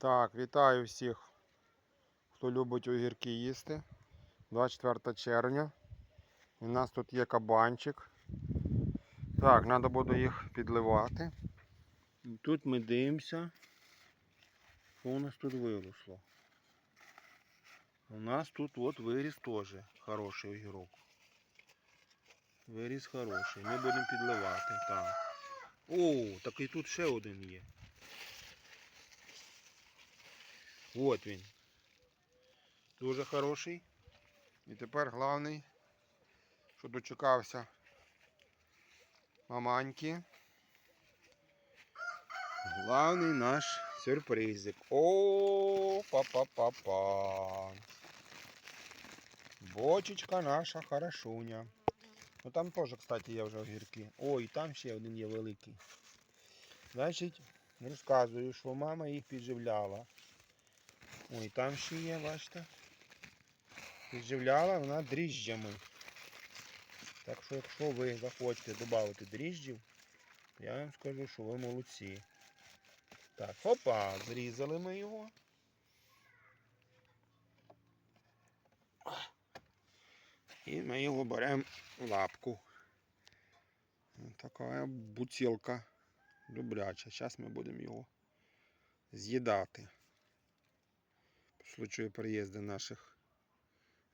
Так, вітаю всіх, хто любить огірки їсти. 24 червня. У нас тут є кабанчик. Так, треба буде їх підливати. Тут ми дивимося, що у нас тут виросло. У нас тут от виріс теж хороший огірок. Виріс хороший. Ми будемо підливати. Так. О, так і тут ще один є. От він. Дуже хороший. І тепер головний, що дочекався маманьки. Главний наш сюрпризик. О, па-па-па-па. Бочечка наша хорошуня. Ну там теж, кстати, є вже огірки. О, і там ще один є великий. Значить, розказую, що мама їх підживляла. Ой, там ще є, бачите. Підживляла вона дріжджами. Так що, якщо ви захочете додати дріжджів, я вам скажу, що ви молодці. Так, опа, зрізали ми його. І ми його беремо в лапку. Така бутилка добряча. Зараз ми будемо його з'їдати. По случаю приїзду наших,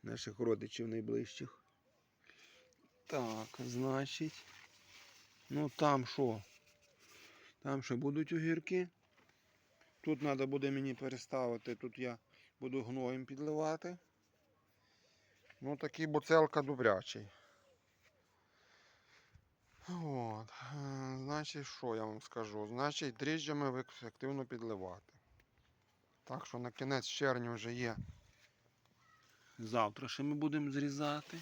наших родичів найближчих. Так, значить. Ну там що? Там ще будуть огірки. Тут треба буде мені переставити, тут я буду гноєм підливати. Ну такий буцелка добрячий. От. е, Значить, що я вам скажу? Значить, дріжджами активно підливати. Так що на кінець червня вже є. Завтра ще ми будемо зрізати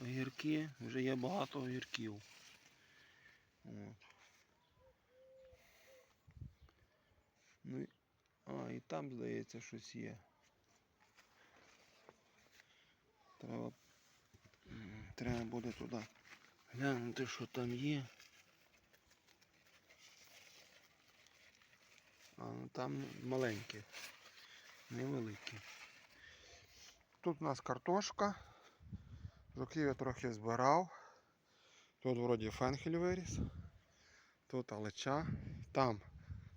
огірки. Вже є багато огірків. От. Ну, а, і там, здається, щось є. Треба, треба буде туди глянути, що там є. А, ну там маленькі, невеликі. Тут у нас картошка. Жуків я трохи збирав. Тут вроді фенхель виріс. Тут алеча. Там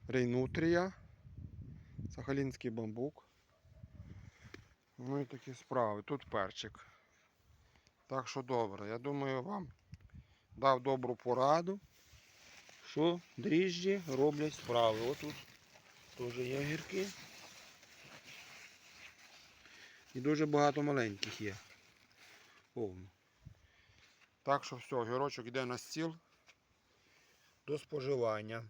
рейнутрія. Сахалінський бамбук. Ну і такі справи. Тут перчик. Так що добре. Я думаю, вам дав добру пораду, що дріжджі роблять справи. Ось тут теж є огірки. І дуже багато маленьких є. Повно. Так що все, огірочок йде на стіл до споживання.